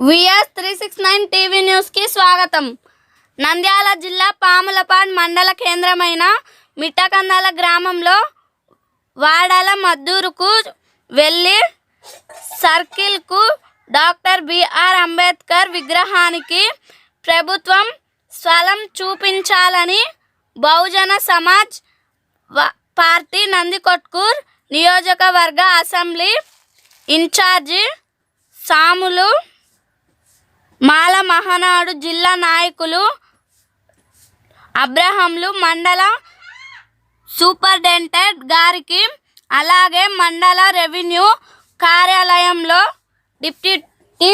VS three six nine TV న్యూస్కి స్వాగతం. నంద్యాల జిల్లా పాములపాడ్ మండల కేంద్రమైన మిట్టకందాల గ్రామంలో వాడాల మద్దూరుకు వెళ్ళి సర్కిల్కు డాక్టర్ బిఆర్ అంబేద్కర్ విగ్రహానికి ప్రభుత్వం స్థలం చూపించాలని బహుజన సమాజ్ పార్టీ నందికొట్కూర్ నియోజకవర్గ అసెంబ్లీ ఇన్ఛార్జి సాములు మాల మహానాడు జిల్లా నాయకులు అబ్రహంలు మండల సూపరింటెండెంట్ గారికి అలాగే మండల రెవెన్యూ కార్యాలయంలో డిప్యూటీ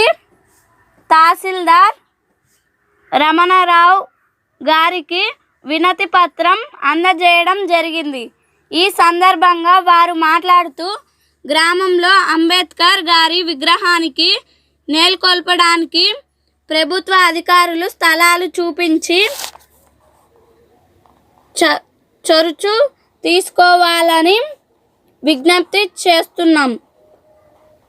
తహసీల్దార్ రమణారావు గారికి వినతి పత్రం అందజేయడం జరిగింది. ఈ సందర్భంగా వారు మాట్లాడుతూ గ్రామంలో అంబేద్కర్ గారి విగ్రహానికి నేల్కొల్పడానికి ప్రభుత్వ అధికారులు స్థలాలు చూపించి చ చొరుచు తీసుకోవాలని విజ్ఞప్తి చేస్తున్నాం.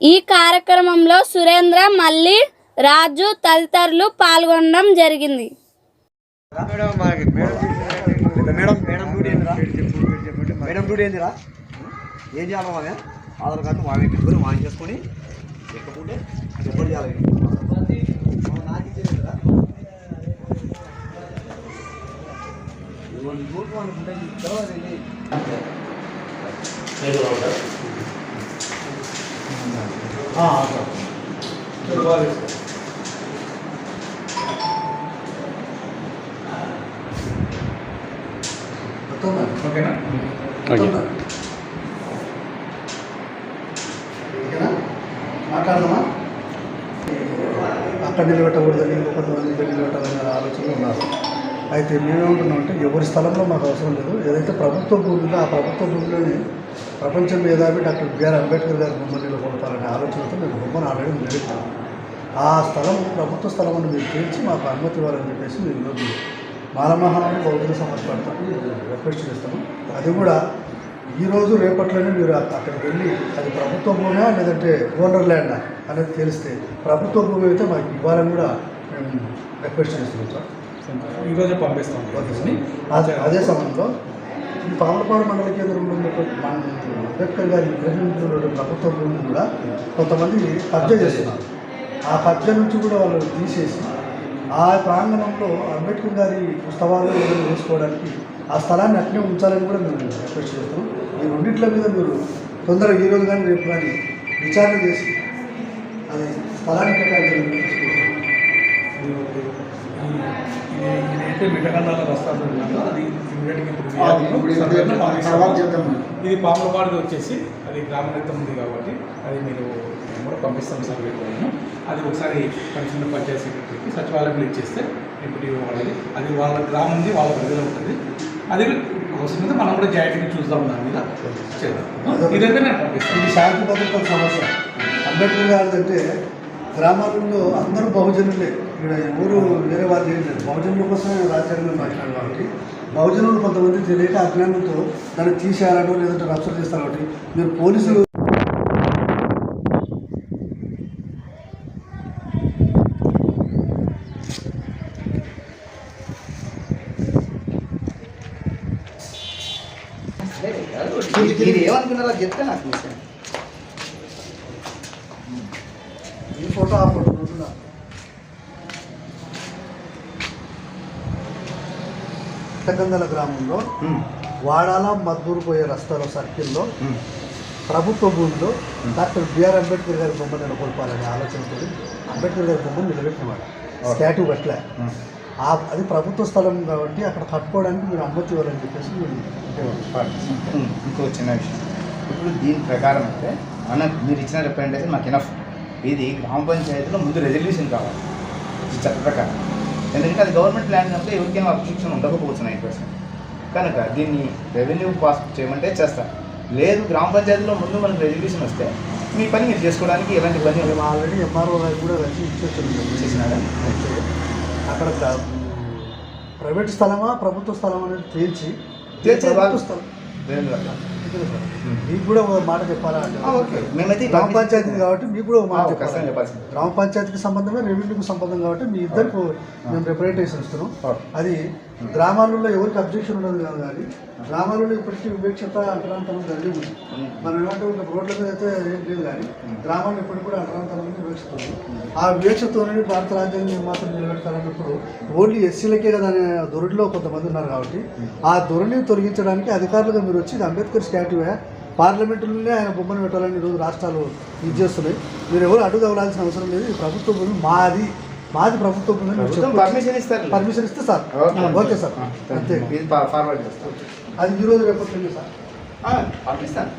ఈ కార్యక్రమంలో సురేంద్ర మల్లి రాజు తదితరులు పాల్గొనడం జరిగింది. ఏం చేయాలి మామే ఆధార్ కార్డు మామే పెట్టుకొని మాయం చేసుకొని ఎక్కకుంటే ఎప్పుడు చేయాలి నాకు ఇచ్చేదిరా ఊరుకో అనుకుంటే తర్వాత ఇది. ఆ, సార్. ఓకేనా? ఓకేనా? మాట్లాడదామా? అక్కడ నిలబెట్టకూడదని ఇంకొకటి నిలబెట్టాలనే ఆలోచనలు ఉన్నారు. అయితే మేమేమంటున్నామంటే ఎవరి స్థలంలో మాకు అవసరం లేదు. ఏదైతే ప్రభుత్వ భూమి ఉందో ఆ ప్రభుత్వ భూమిలోని ప్రపంచ మేధావి డాక్టర్ బిఆర్ అంబేద్కర్ గారి బొమ్మ నిలబడతారనే ఆలోచనతో మేము బొమ్మను ఆల్రెడీ నిలబెట్టాము ఆ స్థలం ప్రభుత్వ స్థలం అని మీరు తెలిసి మాకు అనుమతి ఇవ్వాలని చెప్పేసి మేము ఈరోజు మాలమహానాడు బౌద్ధ సమాజ్ రిక్వెస్ట్ చేస్తాము అది కూడా ఈ రోజు రేపట్లోనే మీరు అక్కడికి వెళ్ళి అది ప్రభుత్వ భూమా లేదంటే ఓనర్ ల్యాండ్ అనేది తెలిస్తే ప్రభుత్వ భూమి అయితే మాకు ఇవ్వాలని కూడా మేము రిక్వెస్ట్ చేస్తున్నాం సార్. ఈరోజే పంపిస్తాం. అదే అదే సమయంలో ఈ పామలపాడు మండల కేంద్రంలో అంబేద్కర్ గారి విగ్రహించినటువంటి ప్రభుత్వ కూడా కొంతమంది కబ్జా చేస్తున్నారు. ఆ కబ్జా నుంచి కూడా వాళ్ళు తీసేసి ఆ ప్రాంగణంలో అంబేద్కర్ గారి ఉత్సవాలు ఏదైనా చేసుకోవడానికి ఆ స్థలాన్ని అట్నే ఉంచాలని కూడా మేము రిక్వెస్ట్ చేస్తాం ఈ రెండిట్ల మీద మీరు తొందరగా ఈ రోజు కానీ రేపు కానీ విచారణ చేసి అది స్థలాన్ని కేటాయించాలని ఇదైతే మిఠకండాల రస్తాలు ఉందో అది ఇది పాములపాడుది వచ్చేసి అది గ్రామ నేత్రం ఉంది కాబట్టి అది మీరు కూడా పంపిస్తాం సర్వే కూడా అది ఒకసారి కమిషనర్ పంచాయతీ సెక్రటరీకి సచివాలయంలో ఇచ్చేస్తే ఇప్పుడు వాళ్ళది. అది వాళ్ళ గ్రామంది వాళ్ళ ప్రజలు ఉంటుంది. అది అవసరమైతే మనం కూడా జాయింట్గా చూద్దాం దాని మీద. చేద్దాం. ఇదైతే నేను పంపిస్తాను ఇది శాంతి భద్రతల సమస్య. అంబేద్కర్ గారిది అంటే గ్రామాలలో అందరూ బహుజనులే. ఇక్కడ ఊరు వేరే వాళ్ళు ఏం లేదు బహుజనుల కోసమే రాజ్యాంగం మాట్లాడారు కాబట్టి బహుజనులు కొంతమంది తెలియక అజ్ఞానంతో దాన్ని తీసేయాలనో లేదంటే రక్షణ చేస్తారు కాబట్టి మీరు పోలీసులు మీరు ఏమనుకున్నారో చెప్తే నాకు ఈ ఫోటో ఆ ఫోటో. పుట్టగందల గ్రామంలో వాడాల మద్దూరు పోయే రస్తాలో సర్కిల్లో ప్రభుత్వ భూమిలో డాక్టర్ బిఆర్ అంబేద్కర్ గారి బొమ్మ నెలకొల్పాలనే ఆలోచనతో అంబేద్కర్ గారి బొమ్మను నిలబెట్టినవాడు స్టాట్యూ పట్లే ఆ అది ప్రభుత్వ స్థలం కాబట్టి అక్కడ కట్టుకోవడానికి మీరు అనుమతి ఇవ్వాలని చెప్పేసి. ఇంకో చిన్న విషయం. ఇప్పుడు దీని ప్రకారం అయితే మన మీరు ఇచ్చిన రిప్రజెంటేషన్ మాకు ఎనఫ్ ఇది గ్రామ పంచాయతీలో ముందు రెజల్యూషన్ కావాలి. చట్ట ప్రకారం. ఎందుకంటే అది గవర్నమెంట్ ల్యాండ్ కనుక ఎవరికైనా అబ్జెక్షన్ ఉండకపోవచ్చు నైన్ పర్సెంట్ కనుక దీన్ని రెవెన్యూ పాస్ చేయమంటే చేస్తారు లేదు గ్రామ పంచాయతీలో ముందు మనకు రెజల్యూషన్ వస్తే మీ పని మీరు చేసుకోవడానికి ఎలాంటి పని ఆల్రెడీ ఎంఆర్ఓ గారికి కూడా కలిసి ఇచ్చేస్తున్నాం చేసినారా? అక్కడ ప్ర- ప్రైవేట్ స్థలమా ప్రభుత్వ స్థలం అనేది తేల్చి తేల్చి ప్రభుత్వ స్థలం. మీకు కూడా ఒక మాట చెప్పాలా? అంటే ఆ, ఓకే. మేమైతే గ్రామ పంచాయతీ కాబట్టి మీకు కూడా ఒక మాట చెప్పాలి. గ్రామ పంచాయతీకి సంబంధమే రెవెన్యూకి సంబంధం కాబట్టి మీ ఇద్దరికి మేము రిప్రజెంటేషన్ ఇస్తున్నాం. అది గ్రామాలలో ఎవరికి అబ్జెక్షన్ ఉండదు కాదు కానీ గ్రామాలలో ఇప్పటికీ వివేక్షత అక్రాంతనం జరిగి ఉంది. మనం ఏమంటే ఒక రోడ్ల మీద అయితే ఏం లేదు కానీ గ్రామాలు ఇప్పటికి కూడా అక్రాంతనం వివేక్షత ఉంది ఆ వివేక్షతోనే భారత రాజ్యాన్ని మాత్రం నిలబెడతారన్నప్పుడు ఓన్లీ ఎస్సీలకే కదా అనే ధోరణిలో కొంతమంది ఉన్నారు కాబట్టి ఆ ధోరణిని తొలగించడానికి అధికారులుగా మీరు వచ్చి అంబేద్కర్ స్టాట్యూ పార్లమెంటులోనే ఆయన బొమ్మను పెట్టాలని ఈరోజు రాష్ట్రాలు ఇది చేస్తున్నాయి. మీరు ఎవరు అడుగు తగలాల్సిన అవసరం లేదు. ఈ ప్రభుత్వ భూమి మాది. మాది ప్రభుత్వ. పర్మిషన్ ఇస్తారు పర్మిషన్ ఇస్తే సార్. ఓకే. సార్. అంతే. ఫార్వర్డ్ చేస్తాం. అది ఈ రోజు రేపటి నుంచి సార్. పంపిస్తాను.